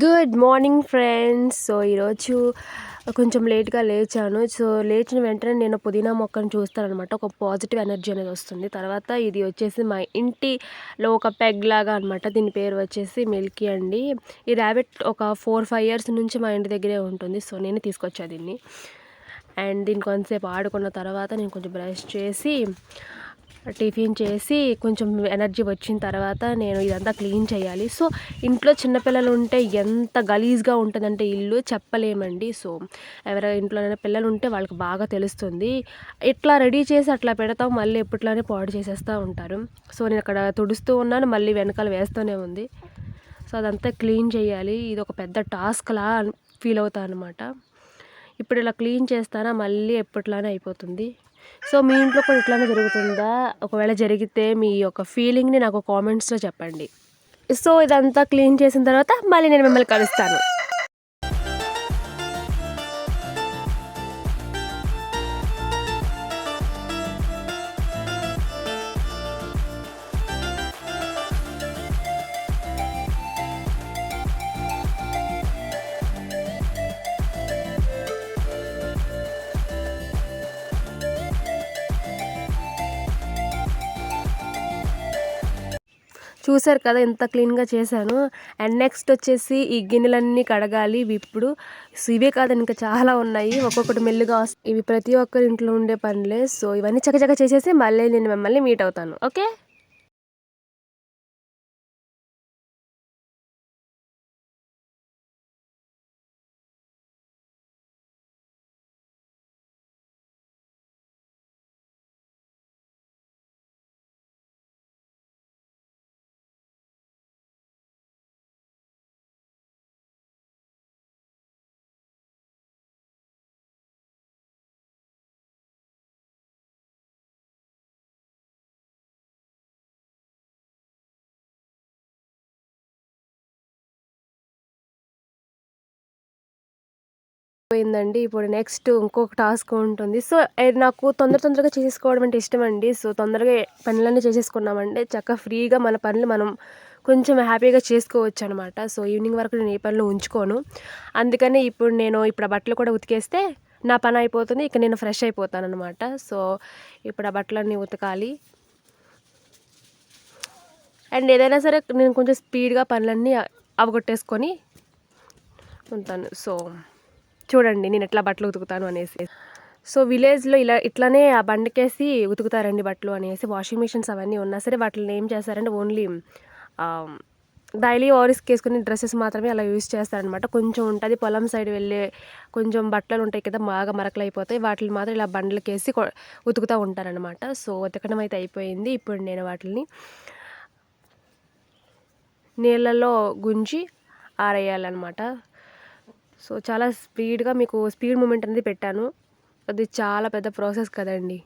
Good morning friends so ఈరోజు కొంచెం లేట్గా లేచాను. సో లేచిన వెంటనే నేను పుదీనా మొక్కను చూస్తానమాట ఒక పాజిటివ్ ఎనర్జీ అనేది వస్తుంది. తర్వాత ఇది వచ్చేసి మా ఇంటిలో ఒక పెగ్ లాగా అనమాట దీని పేరు వచ్చేసి మిల్కీ అండి. ఈ ర్యాబిట్ ఒక ఫోర్ ఫైవ్ ఇయర్స్ నుంచి మా ఇంటి దగ్గరే ఉంటుంది. సో నేను తీసుకొచ్చా దీన్ని. అండ్ దీన్ని కొంతసేపు ఆడుకున్న తర్వాత నేను కొంచెం బ్రష్ చేసి టిఫిన్ చేసి కొంచెం ఎనర్జీ వచ్చిన తర్వాత నేను ఇదంతా క్లీన్ చేయాలి. సో ఇంట్లో చిన్నపిల్లలు ఉంటే ఎంత గలీజ్గా ఉంటుందంటే ఇల్లు చెప్పలేమండి. సో ఎవరైనా ఇంట్లోనైనా పిల్లలు ఉంటే వాళ్ళకి బాగా తెలుస్తుంది. ఇట్లా రెడీ చేసి అట్లా పెడతాం మళ్ళీ ఎప్పట్లానే పాడు చేసేస్తూ ఉంటారు. సో నేను అక్కడ తుడుస్తూ ఉన్నాను మళ్ళీ వెనకాల వేస్తూనే ఉంది. సో అదంతా క్లీన్ చేయాలి. ఇది ఒక పెద్ద టాస్క్లా ఫీల్ అవుతా అనమాట ఇప్పుడు ఇలా క్లీన్ చేస్తానా మళ్ళీ ఎప్పట్లానే అయిపోతుంది. సో మీ ఇంట్లో కూడా ఇట్లానే జరుగుతుందా? ఒకవేళ జరిగితే మీ యొక్క ఫీలింగ్ని నాకు కామెంట్స్లో చెప్పండి. సో ఇదంతా క్లీన్ చేసిన తర్వాత మళ్ళీ నేను మిమ్మల్ని కలుస్తాను. చూసారు కదా ఎంత క్లీన్గా చేశాను. అండ్ నెక్స్ట్ వచ్చేసి ఈ గిన్నెలన్నీ కడగాలి. ఇవి ఇప్పుడు ఇవే కాదు ఇంకా చాలా ఉన్నాయి. ఒక్కొక్కటి మెల్లుగా ఇవి ప్రతి ఒక్కరి ఇంట్లో ఉండే పనులే. సో ఇవన్నీ చక్కచక్క చేసేసి మళ్ళీ నేను మిమ్మల్ని మీట్ అవుతాను. ఓకే? పోయిందండి ఇప్పుడు నెక్స్ట్ ఇంకొక టాస్క్ ఉంటుంది. సో నాకు తొందర తొందరగా చేసుకోవడం అంటే ఇష్టం అండి సో తొందరగా పనులన్నీ చేసేసుకున్నామంటే చక్కగా ఫ్రీగా మన పనులు మనం కొంచెం హ్యాపీగా చేసుకోవచ్చు అనమాట సో ఈవినింగ్ వరకు నేను ఏ పనులు ఉంచుకోను. అందుకని ఇప్పుడు నేను ఇప్పుడు ఆ బట్టలు కూడా ఉతికేస్తే నా పని అయిపోతుంది. ఇక నేను ఫ్రెష్ అయిపోతాను అనమాట సో ఇప్పుడు ఆ బట్టలన్నీ ఉతకాలి. అండ్ ఏదైనా సరే నేను కొంచెం స్పీడ్గా పనులన్నీ అవగొట్టేసుకొని ఉంటాను. సో చూడండి నేను ఎట్లా బట్టలు ఉతుకుతాను అనేసి. సో విలేజ్లో ఇలా ఇట్లానే ఆ బండికేసి ఉతుకుతారండి బట్టలు అనేసి వాషింగ్ మిషన్స్ అవన్నీ ఉన్నా సరే వాటిని ఏం చేస్తారంటే ఓన్లీ డైలీ ఓరిస్కి వేసుకునే డ్రెస్సెస్ మాత్రమే అలా యూజ్ చేస్తారనమాట కొంచెం ఉంటుంది పొలం సైడ్ వెళ్ళే కొంచెం బట్టలు ఉంటాయి కదా బాగా మరకలు అయిపోతాయి వాటిని మాత్రం ఇలా బండ్లకేసి ఉతుకుతూ ఉంటారనమాట సో ఉతకడం అయితే అయిపోయింది. ఇప్పుడు నేను వాటిని నీళ్ళలో గుంజి ఆరేయాలన్నమాట. సో చాలా స్పీడ్గా మీకు స్పీడ్ మూమెంట్ అనేది పెట్టాను. అది చాలా పెద్ద ప్రాసెస్ కదండి.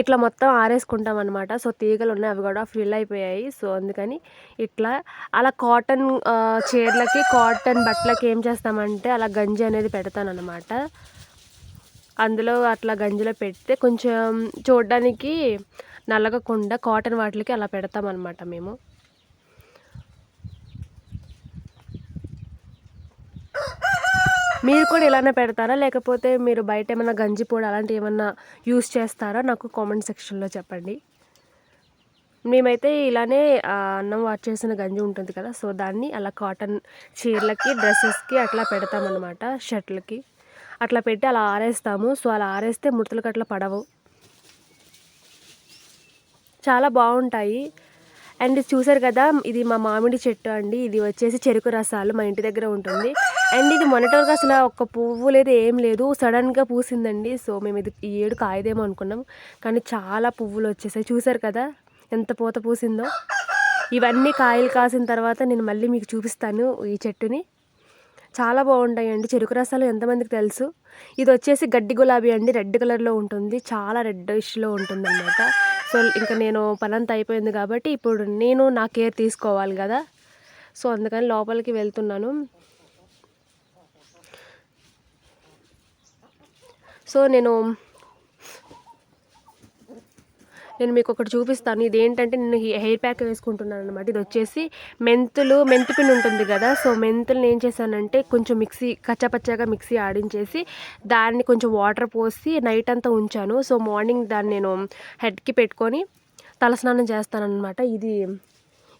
ఇట్లా మొత్తం ఆరేసుకుంటాం అనమాట సో తీగలు ఉన్నాయి అవి కూడా ఫిల్ అయిపోయాయి. సో అందుకని ఇట్లా అలా కాటన్ చీరలకి కాటన్ బట్టలకి ఏం చేస్తామంటే అలా గంజి అనేది పెడతాను అనమాట అందులో అట్లా గంజిలో పెడితే కొంచెం చూడడానికి నల్లగకుండా కాటన్ వాటికి అలా పెడతామన్నమాట మేము. మీరు కూడా ఇలానే పెడతారా? లేకపోతే మీరు బయట ఏమైనా గంజి పొడి అలాంటివి ఏమన్నా యూస్ చేస్తారా? నాకు కామెంట్ సెక్షన్లో చెప్పండి. మేమైతే ఇలానే అన్నం వాట్ చేసిన గంజి ఉంటుంది కదా సో దాన్ని అలా కాటన్ చీరలకి డ్రెస్సెస్కి అట్లా పెడతామన్నమాట షర్ట్లకి. అట్లా పెట్టి అలా ఆరేస్తాము. సో అలా ఆరేస్తే ముడతలకు అట్లా పడవు. చాలా బాగుంటాయి. అండ్ చూసారు కదా ఇది మా మామిడి చెట్టు అండి. ఇది వచ్చేసి చెరుకు రసాలు మా ఇంటి దగ్గర ఉంటుంది. అండ్ ఇది మొన్నటి అసలు ఒక్క పువ్వు లేదు ఏం లేదు. సడన్గా పూసిందండి. సో మేము ఇది ఈ ఏడు కాయదేమో అనుకున్నాం. కానీ చాలా పువ్వులు వచ్చేసాయి. చూసారు కదా ఎంత పూత పూసిందో. ఇవన్నీ కాయలు కాసిన తర్వాత నేను మళ్ళీ మీకు చూపిస్తాను ఈ చెట్టుని. చాలా బాగుంటాయండి. చెరుకు రసాలు ఎంతమందికి తెలుసు? ఇది వచ్చేసి గడ్డి గులాబీ అండి. రెడ్ కలర్లో ఉంటుంది. చాలా రెడ్డిష్లో ఉంటుంది అనమాట సో ఇంకా నేను పనంత అయిపోయింది కాబట్టి ఇప్పుడు నేను నా కేర్ తీసుకోవాలి కదా. సో అందుకని లోపలికి వెళ్తున్నాను. సో నేను నేను మీకు ఒకటి చూపిస్తాను. ఇది ఏంటంటే నేను హెయిర్ ప్యాక్ వేసుకుంటున్నాను అనమాట ఇది వచ్చేసి మెంతులు మెంతి ఉంటుంది కదా. సో మెంతులను ఏం చేశానంటే కొంచెం మిక్సీ కచ్చాపచ్చాగా మిక్సీ ఆడించేసి దాన్ని కొంచెం వాటర్ పోసి నైట్ అంతా ఉంచాను. సో మార్నింగ్ దాన్ని నేను హెడ్కి పెట్టుకొని తలస్నానం చేస్తానన్నమాట. ఇది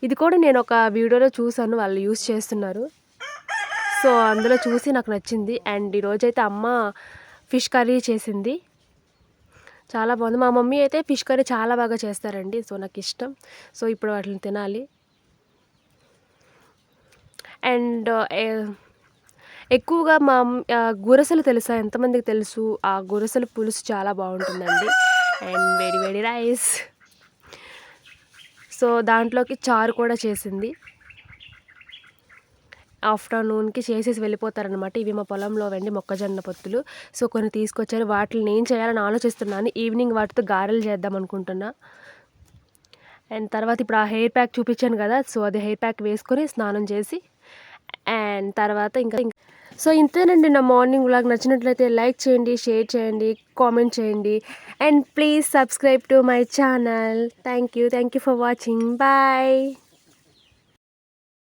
ఇది కూడా నేను ఒక వీడియోలో చూసాను వాళ్ళు యూస్ చేస్తున్నారు. సో అందులో చూసి నాకు నచ్చింది. అండ్ ఈరోజైతే అమ్మ ఫిష్ కర్రీ చేసింది. చాలా బాగుంది. మా మమ్మీ అయితే ఫిష్ కర్రీ చాలా బాగా చేస్తారండి. సో నాకు ఇష్టం సో ఇప్పుడు వాటిని తినాలి. అండ్ ఎక్కువగా మా గురసలు తెలుసా? ఎంతమందికి తెలుసు? ఆ గురసల పులుసు చాలా బాగుంటుందండి. అండ్ వేడి వేడి రైస్. సో దాంట్లోకి చారు కూడా చేసింది. ఆఫ్టర్నూన్కి చేసేసి వెళ్ళిపోతారనమాట ఇవి మా పొలంలో వెండి మొక్కజొన్న పొత్తులు. సో కొన్ని తీసుకొచ్చారు. వాటిని ఏం చేయాలని ఆలోచిస్తున్నాను. ఈవినింగ్ వాటితో గారెలు చేద్దాం అనుకుంటున్నా. అండ్ తర్వాత ఇప్పుడు ఆ హెయిర్ ప్యాక్ చూపించాను కదా. సో అది హెయిర్ ప్యాక్ వేసుకొని స్నానం చేసి అండ్ తర్వాత ఇంకా సో ఇంతేనండి నా మార్నింగ్ వ్లాగ్. నచ్చినట్లయితే లైక్ చేయండి షేర్ చేయండి కామెంట్ చేయండి. And please subscribe to my channel. Thank you thank you for watching. Bye.